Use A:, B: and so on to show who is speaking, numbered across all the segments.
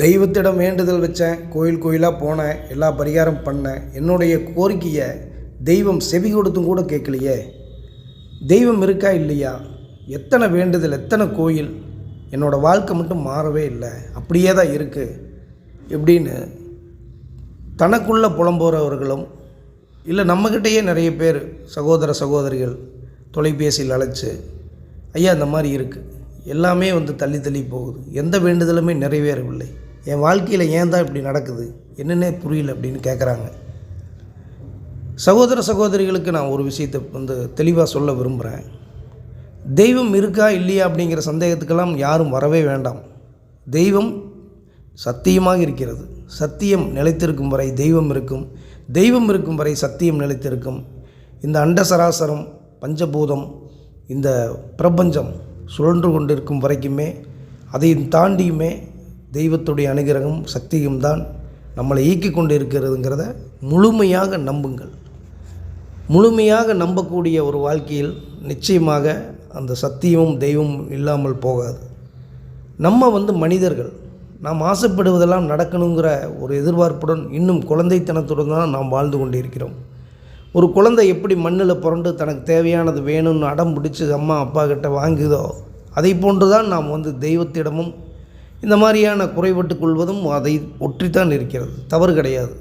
A: தெய்வத்திடம் வேண்டுதல் வச்சேன் கோயில் கோயிலாக போனேன் எல்லா பரிகாரம் பண்ணேன். என்னுடைய கோரிக்கையை தெய்வம் செவி கொடுத்தும் கூட கேட்கலையே. தெய்வம் இருக்கா இல்லையா? எத்தனை வேண்டுதல் எத்தனை கோயில்? என்னோடய வாழ்க்கை மட்டும் மாறவே இல்லை. அப்படியே தான் இருக்குது எப்படின்னு தனக்குள்ளே புலம்புறவர்களும் இல்லை நம்மக்கிட்டேயே நிறைய பேர் சகோதர சகோதரிகள் தொலைபேசியில் அழைச்சி ஐயா இந்த மாதிரி இருக்குது எல்லாமே வந்து தள்ளி தள்ளி போகுது. எந்த வேண்டுதலுமே நிறைவேறவில்லை. என் வாழ்க்கையில் ஏன் தான் இப்படி நடக்குது? என்னென்னே புரியல அப்படின்னு கேட்குறாங்க சகோதர சகோதரிகளுக்கு நான் ஒரு விஷயத்தை வந்து தெளிவாக சொல்ல விரும்புகிறேன் தெய்வம் இருக்கா இல்லையா அப்படிங்கிற சந்தேகத்துக்கெல்லாம் யாரும் வரவே வேண்டாம். தெய்வம் சத்தியமாக இருக்கிறது. சத்தியம் நிலைத்திருக்கும் வரை தெய்வம் இருக்கும். தெய்வம் இருக்கும் வரை சத்தியம் நிலைத்திருக்கும். இந்த அண்ட சராசரம் பஞ்சபூதம் இந்த பிரபஞ்சம் சுழன்று கொண்டிருக்கும் வரைக்குமே அதையும் தாண்டியுமே தெய்வத்துடைய அனுகிரகம் சக்தியும் தான் நம்மளை இயக்கி கொண்டு இருக்கிறதுங்கிறத முழுமையாக நம்புங்கள். முழுமையாக நம்பக்கூடிய ஒரு வாழ்க்கையில் நிச்சயமாக அந்த சத்தியமும் தெய்வமும் இல்லாமல் போகாது. நம்ம வந்து மனிதர்கள் நாம் ஆசைப்படுவதெல்லாம் நடக்கணுங்கிற ஒரு எதிர்பார்ப்புடன் இன்னும் குழந்தைத்தனத்துடன் தான் நாம் வாழ்ந்து கொண்டிருக்கிறோம். ஒரு குழந்தை எப்படி மண்ணில் புரண்டு தனக்கு தேவையானது வேணும்னு அடம் பிடிச்சி அம்மா அப்பா கிட்ட வாங்குதோ அதை போன்று தான் நாம் வந்து தெய்வத்திடமும் இந்த மாதிரியான குறைபட்டு கொள்வதும் அதை ஒற்றித்தான் இருக்கிறது. தவறு கிடையாது.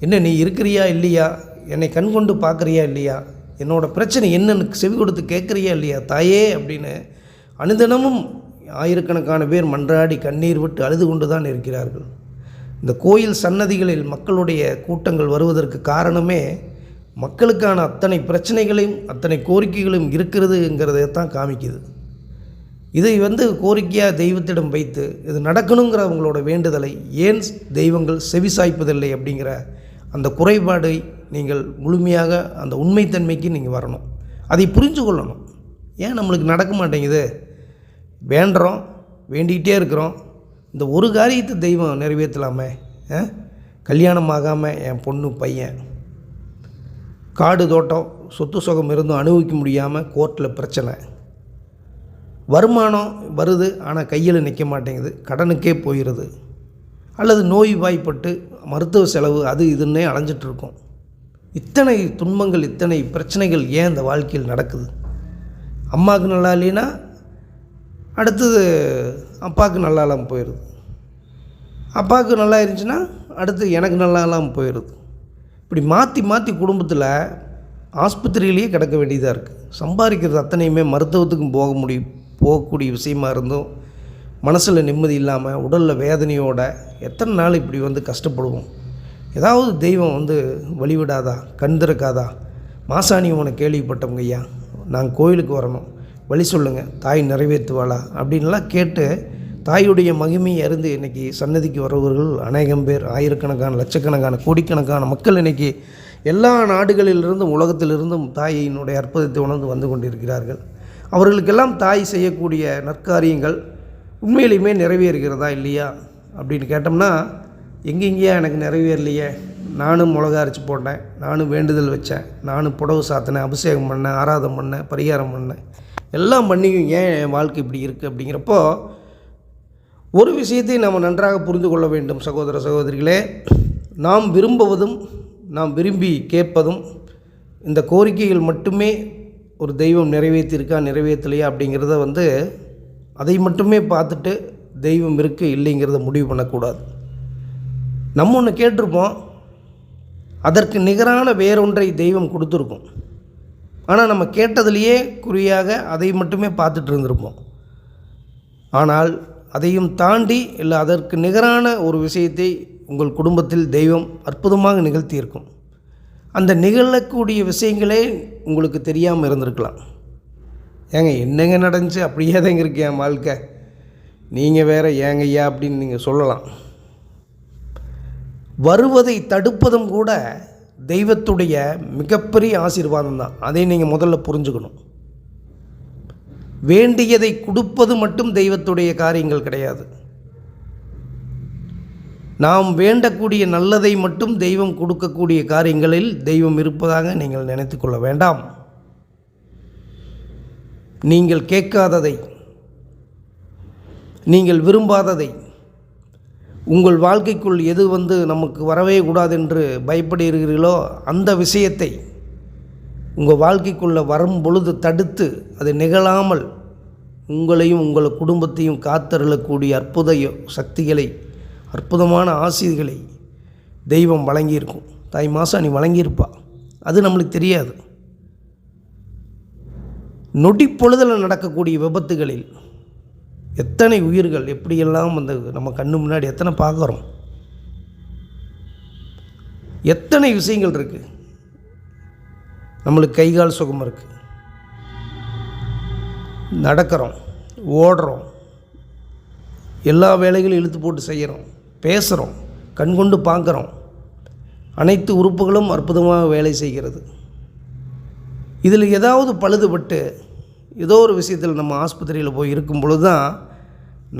A: என்ன நீ இருக்கிறியா இல்லையா? என்னை கண் கொண்டு பார்க்குறியா இல்லையா? என்னோடய பிரச்சனை என்னன்னு செவி கொடுத்து கேட்குறியா இல்லையா? தாயே அப்படின்னு அனுதினமும் ஆயிரக்கணக்கான பேர் மன்றாடி கண்ணீர் விட்டு அழுது கொண்டு தான் இருக்கிறார்கள். இந்த கோயில் சன்னதிகளில் மக்களுடைய கூட்டங்கள் வருவதற்கு காரணமே மக்களுக்கான அத்தனை பிரச்சனைகளையும் அத்தனை கோரிக்கைகளும் இருக்கிறதுங்கிறத தான் காமிக்குது. இதை வந்து கோரிக்கையாக தெய்வத்திடம் வைத்து இது நடக்கணுங்கிற அவங்களோட வேண்டுதலை ஏன் தெய்வங்கள் செவிசாய்ப்பதில்லை அப்படிங்கிற அந்த குறைபாடை நீங்கள் முழுமையாக அந்த உண்மைத்தன்மைக்கு நீங்கள் வரணும். அதை புரிஞ்சு கொள்ளணும். ஏன் நம்மளுக்கு நடக்க மாட்டேங்குது? வேண்டுறோம் வேண்டிகிட்டே இருக்கிறோம். இந்த ஒரு காரியத்தை தெய்வம் நிறைவேற்றலாமே கல்யாணம் ஆகாமல் என் பொண்ணு பையன் காடு தோட்டம் சொத்து சுகம் இருந்தும் அனுபவிக்க முடியாமல் கோர்ட்டில் பிரச்சனை. வருமானம் வருது ஆனால் கையில் நிற்க மாட்டேங்குது கடனுக்கே போயிடுது அல்லது நோய் வாய்ப்பட்டு மருத்துவ செலவு அது இதுன்னே அலைஞ்சிட்ருக்கோம் இத்தனை துன்பங்கள் இத்தனை பிரச்சனைகள் ஏன் இந்த வாழ்க்கையில் நடக்குது? அம்மாவுக்கு நல்லா இல்லைன்னா அடுத்தது அப்பாவுக்கு நல்லா இல்லாமல் போயிடுது அப்பாவுக்கு நல்லா இருந்துச்சுன்னா அடுத்து எனக்கு நல்லா இல்லாமல் போயிடுது இப்படி மாற்றி மாற்றி குடும்பத்தில் ஆஸ்பத்திரியிலேயே கிடக்க வேண்டியதாக இருக்குது சம்பாதிக்கிறது அத்தனையுமே மருத்துவத்துக்கும் போக முடியும் போகக்கூடிய விஷயமா இருந்தும் மனசில் நிம்மதி இல்லாமல் உடலில் வேதனையோட எத்தனை நாள் இப்படி வந்து கஷ்டப்படுவோம்? ஏதாவது தெய்வம் வந்து வழிவிடாதா? கண் திறக்காதா? மாசாணி உன கேள்விப்பட்டவங்க ஐயா நாங்கள் கோயிலுக்கு வரணும். வழி சொல்லுங்கள் தாய் நிறைவேற்றுவாளா? அப்படின்லாம் கேட்டு தாயுடைய மகிமையை அறிந்து இன்றைக்கி சன்னதிக்கு வரவர்கள் அநேகம் பேர் ஆயிரக்கணக்கான லட்சக்கணக்கான கோடிக்கணக்கான மக்கள் இன்றைக்கி எல்லா நாடுகளிலிருந்தும் உலகத்திலிருந்தும் தாயினுடைய அற்புதத்தை உணர்ந்து வந்து கொண்டிருக்கிறார்கள். அவர்களுக்கெல்லாம் தாய் செய்யக்கூடிய நற்காரியங்கள் உண்மையிலுமே நிறைவேறுகிறதா இல்லையா அப்படின்னு கேட்டோம்னா எங்கெங்கேயா எனக்கு நிறைவேறலையே? நானும் மிளகா அரைச்சி போட்டேன் நானும் வேண்டுதல் வச்சேன் நானும் புடவை சாத்தினேன் அபிஷேகம் பண்ணேன் ஆராதம் பண்ணேன் பரிகாரம் பண்ணேன். எல்லாம் பண்ணியும் ஏன் என் வாழ்க்கை இப்படி இருக்குது அப்படிங்கிறப்போ ஒரு விஷயத்தை நாம் நன்றாக புரிந்து கொள்ள வேண்டும் சகோதர சகோதரிகளே. நாம் விரும்புவதும் நாம் விரும்பி கேட்பதும் இந்த கோரிக்கைகள் மட்டுமே ஒரு தெய்வம் நிறைவேற்றியிருக்கா நிறைவேற்றலையா அப்படிங்கிறத வந்து அதை மட்டுமே பார்த்துட்டு தெய்வம் இருக்கு இல்லைங்கிறத முடிவு பண்ணக்கூடாது. நம்ம ஒன்று கேட்டிருப்போம் அதற்கு நிகரான வேறொன்றை தெய்வம் கொடுத்துருக்கும். ஆனால் நம்ம கேட்டதுலேயே குறியாக அதை மட்டுமே பார்த்துட்டு இருந்திருப்போம். ஆனால் அதையும் தாண்டி இல்லை அதற்கு நிகரான ஒரு விஷயத்தை உங்கள் குடும்பத்தில் தெய்வம் அற்புதமாக நிகழ்த்தியிருக்கும். அந்த நிகழக்கூடிய விஷயங்களே உங்களுக்கு தெரியாமல் இருந்திருக்கலாம். ஏங்க என்னங்க நடந்துச்சு? அப்படியே தாங்க இருக்கு என் வாழ்க்கை? நீங்கள் வேற ஏங்க ஐயா அப்படின்னு நீங்கள் சொல்லலாம். வருவதை தடுப்பதும் கூட தெய்வத்துடைய மிகப்பெரிய ஆசீர்வாதம் தான். அதை நீங்கள் முதல்ல புரிஞ்சுக்கணும். வேண்டியதை கொடுப்பது மட்டும் தெய்வத்துடைய காரியங்கள் கிடையாது. நாம் வேண்டக்கூடிய நல்லதை மட்டும் தெய்வம் கொடுக்கக்கூடிய காரியங்களில் தெய்வம் இருப்பதாக நீங்கள் நினைத்து கொள்ள வேண்டாம். நீங்கள் கேட்காததை நீங்கள் விரும்பாததை உங்கள் வாழ்க்கைக்குள் எது வந்து நமக்கு வரவே கூடாது என்று பயப்படுகிறீர்களோ அந்த விஷயத்தை உங்கள் வாழ்க்கைக்குள்ளே வரும் பொழுது தடுத்து அது நிகழாமல் உங்களையும் உங்கள் குடும்பத்தையும் காத்தருளக்கூடிய அற்புத சக்திகளை அற்புதமான ஆசிர்களை தெய்வம் வழங்கியிருக்கும். தாய் மாசம் நீ வழங்கியிருப்பா. அது நம்மளுக்கு தெரியாது. நொடி பொழுதில் நடக்கக்கூடிய விபத்துகளில் எத்தனை உயிர்கள் எப்படியெல்லாம் அந்த நம்ம கண்ணு முன்னாடி எத்தனை பார்க்குறோம் எத்தனை விஷயங்கள் இருக்குது நம்மளுக்கு கை கால் சுகம் இருக்குது நடக்கிறோம் ஓடுறோம் எல்லா வேலைகளும் இழுத்து போட்டு செய்கிறோம் பேசுகிறோம் கண்கொண்டு பார்க்குறோம். அனைத்து உறுப்புகளும் அற்புதமாக வேலை செய்கிறது. இதில் ஏதாவது பழுதுபட்டு ஏதோ ஒரு விஷயத்தில் நம்ம ஆஸ்பத்திரியில் போய் இருக்கும் பொழுது தான்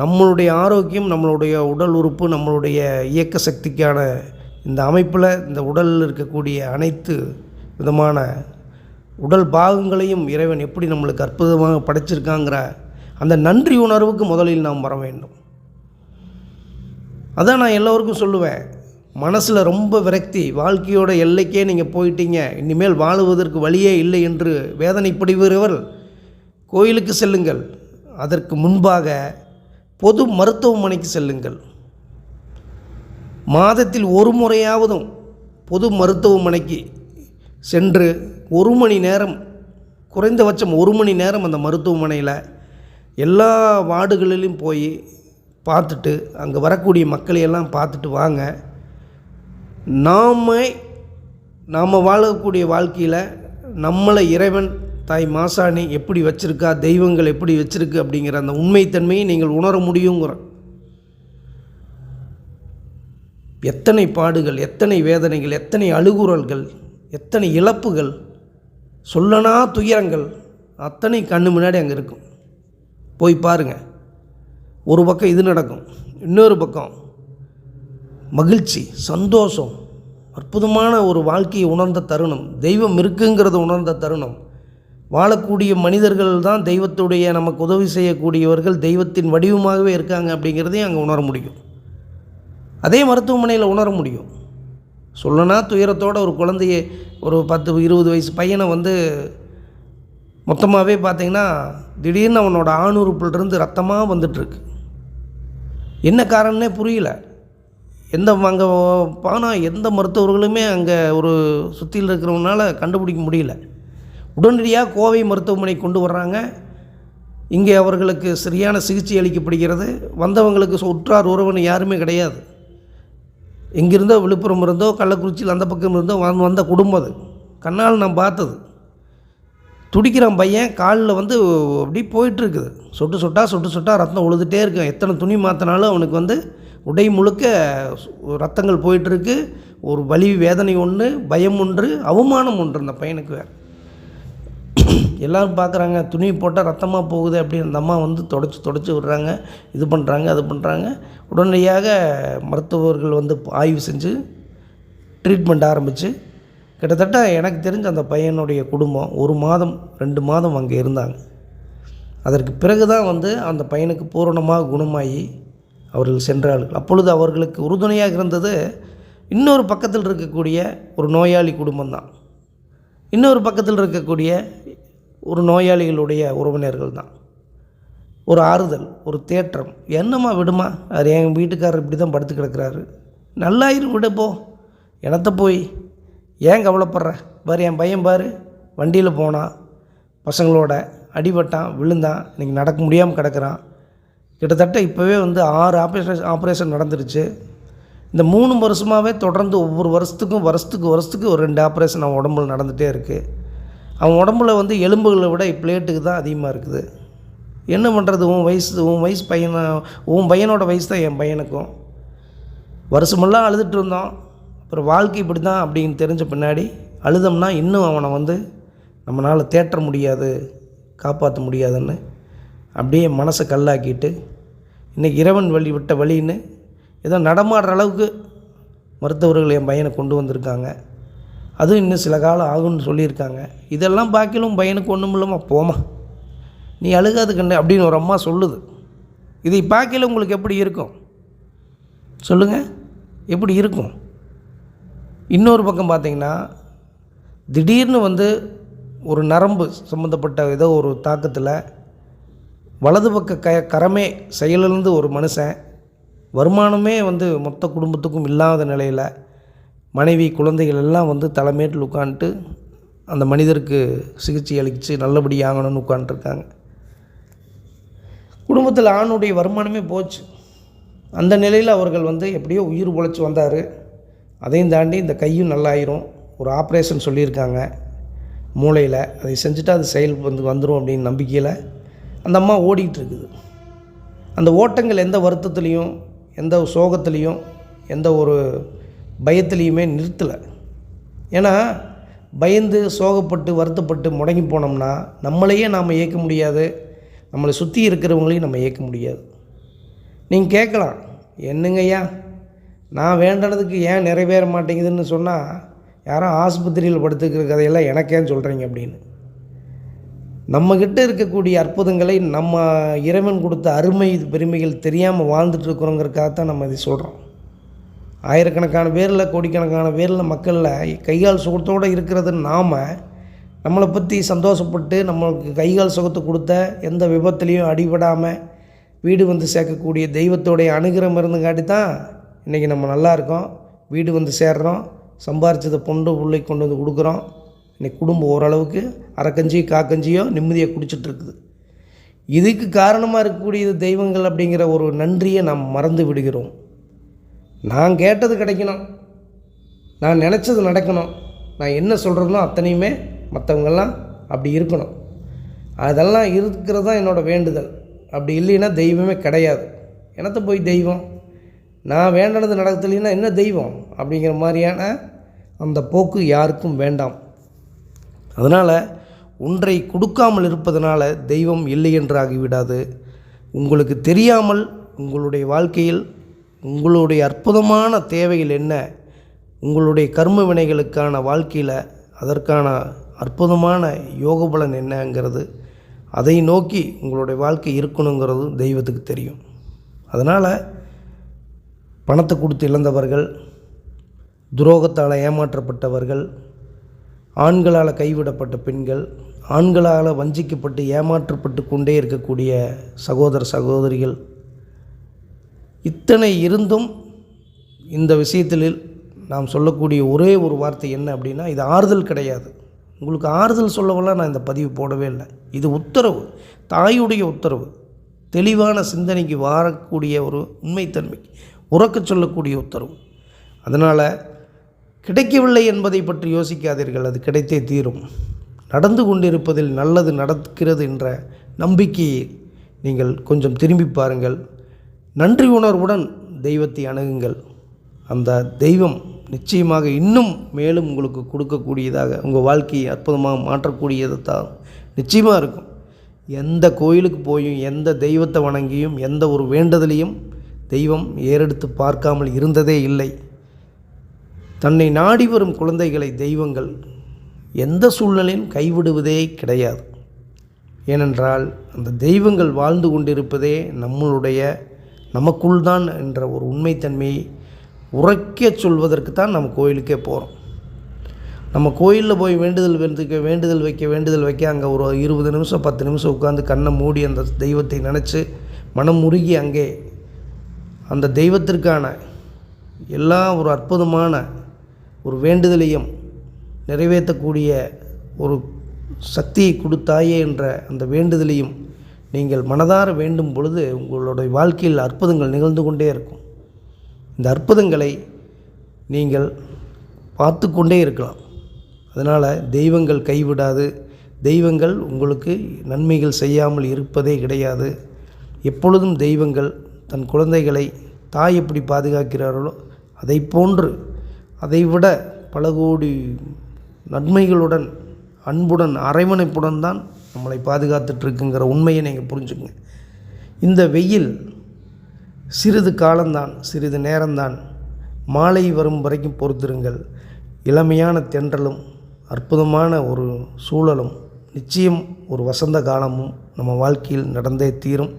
A: நம்மளுடைய ஆரோக்கியம் நம்மளுடைய உடல் உறுப்பு நம்மளுடைய இயக்க சக்திக்கான இந்த அமைப்பில் இந்த உடலில் இருக்கக்கூடிய அனைத்து விதமான உடல் பாகங்களையும் இறைவன் எப்படி நம்மளுக்கு அற்புதமாக படைச்சிருக்காங்கிற அந்த நன்றி உணர்வுக்கு முதலில் நாம் வர வேண்டும். அதான் நான் எல்லோருக்கும் சொல்லுவேன். மனசில் ரொம்ப விரக்தி வாழ்க்கையோட எல்லைக்கே நீங்கள் போயிட்டீங்க. இனிமேல் வாழுவதற்கு வழியே இல்லை என்று வேதனைப்படுகிறவர் கோயிலுக்கு செல்லுங்கள். அதற்கு முன்பாக பொது மருத்துவமனைக்கு செல்லுங்கள். மாதத்தில் ஒரு முறையாவதும் பொது மருத்துவமனைக்கு சென்று ஒரு மணி நேரம் குறைந்தபட்சம் ஒரு மணி நேரம் அந்த மருத்துவமனையில் எல்லா வார்டுகளிலும் போய் பார்த்துட்டு அங்கே வரக்கூடிய மக்களையெல்லாம் பார்த்துட்டு வாங்க. நாம் நாம் வாழக்கூடிய வாழ்க்கையில் நம்மளை இறைவன் தாய் மாசாணி எப்படி வச்சுருக்கா தெய்வங்கள் எப்படி வச்சுருக்கு அப்படிங்கிற அந்த உண்மைத்தன்மையை நீங்கள் உணர முடியுங்கிற. எத்தனை பாடுகள் எத்தனை வேதனைகள் எத்தனை அழுகுறல்கள் எத்தனை இழப்புகள் சொல்லனா துயரங்கள் அத்தனை கண்ணு முன்னாடி அங்கே இருக்கும். போய் பாருங்கள் ஒரு பக்கம் இது நடக்கும் இன்னொரு பக்கம் மகிழ்ச்சி சந்தோஷம் அற்புதமான ஒரு வாழ்க்கையை உணர்ந்த தருணம் தெய்வம் இருக்குங்கிறத உணர்ந்த தருணம். வாழக்கூடிய மனிதர்கள் தான் தெய்வத்துடைய நமக்கு உதவி செய்யக்கூடியவர்கள் தெய்வத்தின் வடிவமாகவே இருக்காங்க அப்படிங்கிறதையும் அங்கே உணர முடியும். அதே மருத்துவமனையில் உணர முடியும். சொல்லனா துயரத்தோடு ஒரு குழந்தைய ஒரு பத்து இருபது வயசு பையனை வந்து மொத்தமாகவே பார்த்தீங்கன்னா திடீர்னு அவனோட ஆணுறுப்புலேருந்து ரத்தமாக வந்துட்டுருக்கு. என்ன காரணம்னே புரியல. எந்த அங்கே பானா எந்த மருத்துவர்களுமே அங்கே ஒரு சுற்றியில் இருக்கிறவனால கண்டுபிடிக்க முடியல. உடனடியாக கோவை மருத்துவமனை கொண்டு வர்றாங்க. இங்கே அவர்களுக்கு சரியான சிகிச்சை அளிக்கப்படுகிறது. வந்தவங்களுக்கு உற்றார் உறவினர் யாருமே கிடையாது. எங்கிருந்தோ விழுப்புரம் இருந்தோ கள்ளக்குறிச்சியில் அந்த பக்கம் இருந்தோ வந்த வந்த குடும்பம் அது. கண்ணால் நான் பார்த்தது. துடிக்கிறான் பையன் காலில் வந்து அப்படி போயிட்டுருக்குது. சொட்டு சொட்டா சொட்டு சொட்டா ரத்தம் உழுதுகிட்டே இருக்கும். எத்தனை துணி மாற்றினாலும் அவனுக்கு வந்து உடை முழுக்க ரத்தங்கள் போயிட்டுருக்கு. ஒரு வலி வேதனை ஒன்று பயம் ஒன்று அவமானம் ஒன்று அந்த பையனுக்கு வேறு. எல்லோரும் பார்க்குறாங்க துணி போட்டால் ரத்தமாக போகுது அப்படின்னு அந்த அம்மா வந்து தொடச்சி தொடச்சி விடுறாங்க. இது பண்ணுறாங்க அது பண்ணுறாங்க உடனடியாக மருத்துவர்கள் வந்து ஆய்வு செஞ்சு ட்ரீட்மெண்ட் ஆரம்பித்து கிட்டத்தட்ட எனக்கு தெரிஞ்ச அந்த பையனுடைய குடும்பம் ஒரு மாதம் ரெண்டு மாதம் அங்கே இருந்தாங்க. அதற்கு பிறகு தான் வந்து அந்த பையனுக்கு பூரணமாக குணமாகி அவர்கள் சென்றார்கள். அப்பொழுது அவர்களுக்கு உறுதுணையாக இருந்தது இன்னொரு பக்கத்தில் இருக்கக்கூடிய ஒரு நோயாளி குடும்பம் தான் இன்னொரு பக்கத்தில் இருக்கக்கூடிய ஒரு நோயாளிகளுடைய உறவினர்கள் தான் ஒரு ஆறுதல் ஒரு தேற்றம். என்னம்மா விடுமா? அது என் வீட்டுக்காரர் இப்படி தான் படுத்து கிடக்கிறாரு. நல்லாயிரும் விடுப்போ எனத்த போய்? ஏன் கவலைப்படுற? பாரு என் பையன் பாரு. வண்டியில் போனான். பசங்களோட அடிபட்டான் விழுந்தான். இன்றைக்கி நடக்க முடியாமல் கிடக்கிறான். கிட்டத்தட்ட இப்போவே வந்து ஆறு ஆப்ரேஷன் ஆப்ரேஷன் நடந்துருச்சு. இந்த மூணு வருஷமாகவே தொடர்ந்து ஒவ்வொரு வருஷத்துக்கும் வருஷத்துக்கு வருஷத்துக்கு ஒரு ரெண்டு ஆப்ரேஷன் அவன் உடம்புல நடந்துகிட்டே இருக்குது அவன் உடம்புல வந்து எலும்புகளை விட பிளேட்டுக்கு தான் அதிகமாக இருக்குது. என்ன பண்ணுறது உன் வயசு உன் வயசு பையனை உன் பையனோட வயசு தான் என் பையனுக்கும். வருஷமெல்லாம் அழுதுட்டு இருந்தோம் அப்புறம் வாழ்க்கை இப்படி தான் அப்படின்னு தெரிஞ்ச பின்னாடி அழுதம்னா இன்னும் அவனை வந்து நம்மளால் தேற்ற முடியாது காப்பாற்ற முடியாதுன்னு அப்படியே மனசை கல்லாக்கிட்டு இன்றைக்கி இறைவன் வழி விட்ட வழின்னு ஏதோ நடமாடுற அளவுக்கு மருத்துவர்கள் என் பையனை கொண்டு வந்திருக்காங்க. அதுவும் இன்னும் சில காலம் ஆகும்னு சொல்லியிருக்காங்க. இதெல்லாம் பாக்கிலும் பையனுக்கு ஒன்றும் இல்லாமல் போமா நீ அழுகாது கண்ணு அப்படின்னு ஒரு அம்மா சொல்லுது. இதை பார்க்கல உங்களுக்கு எப்படி இருக்கும்? சொல்லுங்கள் எப்படி இருக்கும்? இன்னொரு பக்கம் பார்த்தீங்கன்னா திடீர்னு வந்து ஒரு நரம்பு சம்மந்தப்பட்ட ஏதோ ஒரு தாக்கத்தில் வலது பக்க க கரமே செயலிழந்து ஒரு மனுஷன் வருமானமே வந்து மொத்த குடும்பத்துக்கும் இல்லாத நிலையில் மனைவி குழந்தைகள் எல்லாம் வந்து தலைமேட்டில் உட்காந்துட்டு அந்த மனிதருக்கு சிகிச்சை அளித்து நல்லபடி ஆகணும்னு உட்காந்துருக்காங்க குடும்பத்தில் ஆணுடைய வருமானமே போச்சு. அந்த நிலையில் அவர்கள் வந்து எப்படியோ உயிர் உழைச்சி வந்தார். அதையும் தாண்டி இந்த கையும் நல்லாயிரும். ஒரு ஆப்ரேஷன் சொல்லியிருக்காங்க. மூளையில். அதை செஞ்சுட்டு அது செயல் வந்து வந்துடும் அப்படின்னு நம்பிக்கையில் அந்த அம்மா ஓடிக்கிட்டு இருக்குது அந்த ஓட்டங்கள் எந்த வருத்தத்துலேயும் எந்த சோகத்துலேயும் எந்த ஒரு பயத்துலேயுமே நிறுத்தலை. ஏன்னா பயந்து சோகப்பட்டு வருத்தப்பட்டு முடங்கி போனோம்னா நம்மளையே நாம் இயக்க முடியாது. நம்மளை சுற்றி இருக்கிறவங்களையும் நம்ம இயக்க முடியாது. நீங்கள் கேட்கலாம் என்னங்கய்யா நான் வேண்டனதுக்கு ஏன் நிறைவேற மாட்டேங்குதுன்னு சொன்னால் யாரும் ஆஸ்பத்திரியில் படுத்துக்கிற கதையெல்லாம் எனக்கேன்னு சொல்கிறீங்க அப்படின்னு. நம்மக்கிட்ட இருக்கக்கூடிய அற்புதங்களை நம்ம இறைவன் கொடுத்த அருமை பெருமைகள் தெரியாமல் வாழ்ந்துட்டு இருக்கிறோங்கிறதுக்காகத்தான் நம்ம இதை சொல்கிறோம் ஆயிரக்கணக்கான பேரில் கோடிக்கணக்கான பேரில் மக்களில் கைகால் சுகத்தோடு இருக்கிறது நாம் நம்மளை பற்றி சந்தோஷப்பட்டு நம்மளுக்கு கைகால் சுகத்தை கொடுத்த எந்த விபத்துலேயும் அடிபடாமல் வீடு வந்து சேர்க்கக்கூடிய தெய்வத்தோடைய அனுகிரம் இருந்துங்காட்டி தான் இன்றைக்கி நம்ம நல்லா இருக்கோம். வீடு வந்து சேர்றோம். சம்பாரிச்சதை பொண்டு பிள்ளை கொண்டு வந்து கொடுக்குறோம். இன்றைக்கி குடும்பம் ஓரளவுக்கு அரைக்கஞ்சி காக்கஞ்சியோ நிம்மதியாக குடிச்சிட்ருக்குது. இதுக்கு காரணமாக இருக்கக்கூடியது தெய்வங்கள் அப்படிங்கிற ஒரு நன்றியை நாம் மறந்து விடுகிறோம். நான் கேட்டது கிடைக்கணும். நான் நினச்சது நடக்கணும். நான் என்ன சொல்கிறேனோ அத்தனையுமே மற்றவங்கெல்லாம் அப்படி இருக்கணும். அதெல்லாம் இருக்கிறது தான் என்னோடய வேண்டுதல். அப்படி இல்லைன்னா தெய்வமே கிடையாது. எனத்தை போய் தெய்வம்? நான் வேண்டனது நடக்கலைன்னா என்ன தெய்வம்? அப்படிங்கிற மாதிரியான அந்த போக்கு யாருக்கும் வேண்டாம். அதனால் ஒன்றை கொடுக்காமல் இருப்பதனால தெய்வம் இல்லை என்று ஆகிவிடாது. உங்களுக்கு தெரியாமல் உங்களுடைய வாழ்க்கையில் உங்களுடைய அற்புதமான தேவைகள் என்ன? உங்களுடைய கர்ம வினைகளுக்கான வாழ்க்கையில் அதற்கான அற்புதமான யோக பலன் என்னங்கிறது அதை நோக்கி உங்களுடைய வாழ்க்கை இருக்கணுங்கிறது தெய்வத்துக்கு தெரியும். அதனால் பணத்தை கொடுத்து இழந்தவர்கள் துரோகத்தால் ஏமாற்றப்பட்டவர்கள் ஆண்களால் கைவிடப்பட்ட பெண்கள் ஆண்களால் வஞ்சிக்கப்பட்டு ஏமாற்றப்பட்டு கொண்டே இருக்கக்கூடிய சகோதர சகோதரிகள் இத்தனை இருந்தும் இந்த விஷயத்தில் நாம் சொல்லக்கூடிய ஒரே ஒரு வார்த்தை என்ன அப்படின்னா இது ஆறுதல் கிடையாது. உங்களுக்கு ஆறுதல் சொல்லவெல்லாம் நான் இந்த பதிவு போடவே இல்லை. இது உத்தரவு தாயுடைய உத்தரவு. தெளிவான சிந்தனைக்கு வாரக்கூடிய ஒரு உண்மைத்தன்மைக்கு உறக்கச் சொல்லக்கூடிய உத்தரவு. அதனால் கிடைக்கவில்லை என்பதை பற்றி யோசிக்காதீர்கள் அது கிடைத்தே தீரும். நடந்து கொண்டிருப்பதில் நல்லது நடக்கிறது என்ற நம்பிக்கையை நீங்கள் கொஞ்சம் திரும்பி பாருங்கள். நன்றி உணர்வுடன் தெய்வத்தை அணுகுங்கள். அந்த தெய்வம் நிச்சயமாக இன்னும் மேலும் உங்களுக்கு கொடுக்கக்கூடியதாக உங்கள் வாழ்க்கையை அற்புதமாக மாற்றக்கூடியதாக நிச்சயமாக இருக்கும். எந்த கோயிலுக்கு போயும் எந்த தெய்வத்தை வணங்கியும் எந்த ஒரு வேண்டுதலையும் தெய்வம் ஏறெடுத்து பார்க்காமல் இருந்ததே இல்லை. தன்னை நாடி வரும் குழந்தைகளை தெய்வங்கள் எந்த சூழ்நிலையும் கைவிடுவதே கிடையாது. ஏனென்றால் அந்த தெய்வங்கள் வாழ்ந்து கொண்டிருப்பதே நம்மளுடைய நமக்குள் தான் என்ற ஒரு உண்மைத்தன்மையை உரைக்க சொல்வதற்கு தான் நம்ம கோயிலுக்கே போகிறோம் நம்ம கோயிலில் போய் வேண்டுதல் வைக்க வேண்டுதல் வைக்க வேண்டுதல் வைக்க அங்கே ஒரு இருபது நிமிஷம் பத்து நிமிஷம் உட்காந்து கண்ணை மூடி அந்த தெய்வத்தை நினச்சி மனம் முருகி அங்கே அந்த தெய்வத்திற்கான எல்லா ஒரு அற்புதமான ஒரு வேண்டுதலையும் நிறைவேற்றக்கூடிய ஒரு சக்தியை கொடுத்தாயே என்ற அந்த வேண்டுதலையும் நீங்கள் மனதார வேண்டும் பொழுது உங்களுடைய வாழ்க்கையில் அற்புதங்கள் நிகழ்ந்து கொண்டே இருக்கும். இந்த அற்புதங்களை நீங்கள் பார்த்து கொண்டே இருக்கலாம். அதனால் தெய்வங்கள் கைவிடாது. தெய்வங்கள் உங்களுக்கு நன்மைகள் செய்யாமல் இருப்பதே கிடையாது. எப்பொழுதும் தெய்வங்கள் தன் குழந்தைகளை தாய் எப்படி பாதுகாக்கிறார்களோ அதை போன்று அதைவிட பல கோடி நன்மைகளுடன் அன்புடன் அரவணைப்புடன் தான் நம்மளை பாதுகாத்துட்ருக்குங்கிற உண்மையை நீங்கள் புரிஞ்சுங்க இந்த வெயில் சிறிது காலம்தான் சிறிது நேரம்தான் மாலை வரும் வரைக்கும் பொறுத்திருங்கள். இளமையான தென்றலும் அற்புதமான ஒரு சூழலும் நிச்சயம் ஒரு வசந்த காலமும் நம்ம வாழ்க்கையில் நடந்தே தீரும்.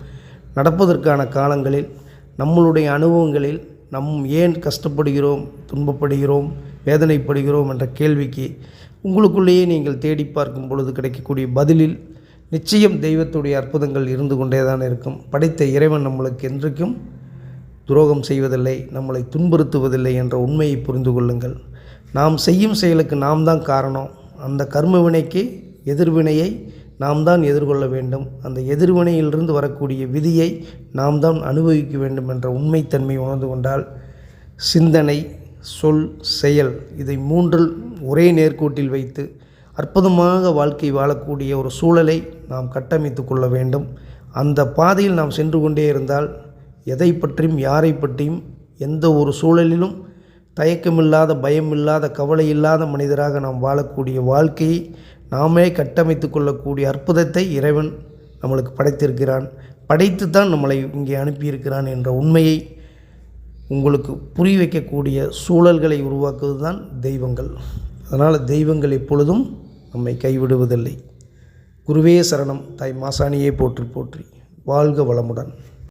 A: நடப்பதற்கான காலங்களில் நம்மளுடைய அனுபவங்களில் நம் ஏன் கஷ்டப்படுகிறோம் துன்பப்படுகிறோம் வேதனைப்படுகிறோம் என்ற கேள்விக்கு உங்களுக்குள்ளேயே நீங்கள் தேடி பார்க்கும் பொழுது கிடைக்கக்கூடிய பதிலில் நிச்சயம் தெய்வத்துடைய அற்புதங்கள் இருந்து கொண்டே தான் இருக்கும். படைத்த இறைவன் நம்மளுக்கு என்றைக்கும் துரோகம் செய்வதில்லை நம்மளை துன்புறுத்துவதில்லை என்ற உண்மையை புரிந்து கொள்ளுங்கள். நாம் செய்யும் செயலுக்கு நாம் தான் காரணம். அந்த கர்ம வினைக்கு எதிர்வினையை நாம் தான் எதிர்கொள்ள வேண்டும். அந்த எதிர்வினையிலிருந்து வரக்கூடிய விதியை நாம் தான் அனுபவிக்க வேண்டும் என்ற உண்மைத்தன்மை உணர்ந்து கொண்டால் சிந்தனை சொல் செயல் இதை மூன்றில் ஒரே நேர்கோட்டில் வைத்து அற்புதமாக வாழ்க்கை வாழக்கூடிய ஒரு சூழலை நாம் கட்டமைத்து கொள்ள வேண்டும். அந்த பாதையில் நாம் சென்று கொண்டே இருந்தால் எதை பற்றியும் யாரை பற்றியும் எந்த ஒரு சூழலிலும் தயக்கமில்லாத பயமில்லாத கவலை இல்லாத மனிதராக நாம் வாழக்கூடிய வாழ்க்கையை நாமே கட்டமைத்து கொள்ளக்கூடிய அற்புதத்தை இறைவன் நம்மளுக்கு படைத்திருக்கிறான். படைத்து தான் நம்மளை இங்கே அனுப்பியிருக்கிறான் என்ற உண்மையை உங்களுக்கு புரிய வைக்கக்கூடிய சூழல்களை உருவாக்குவது தான் தெய்வங்கள். அதனால் தெய்வங்கள் எப்பொழுதும் நம்மை கைவிடுவதில்லை. குருவே சரணம் தாய் மாசாணியே போற்றி போற்றி. வாழ்க வளமுடன்.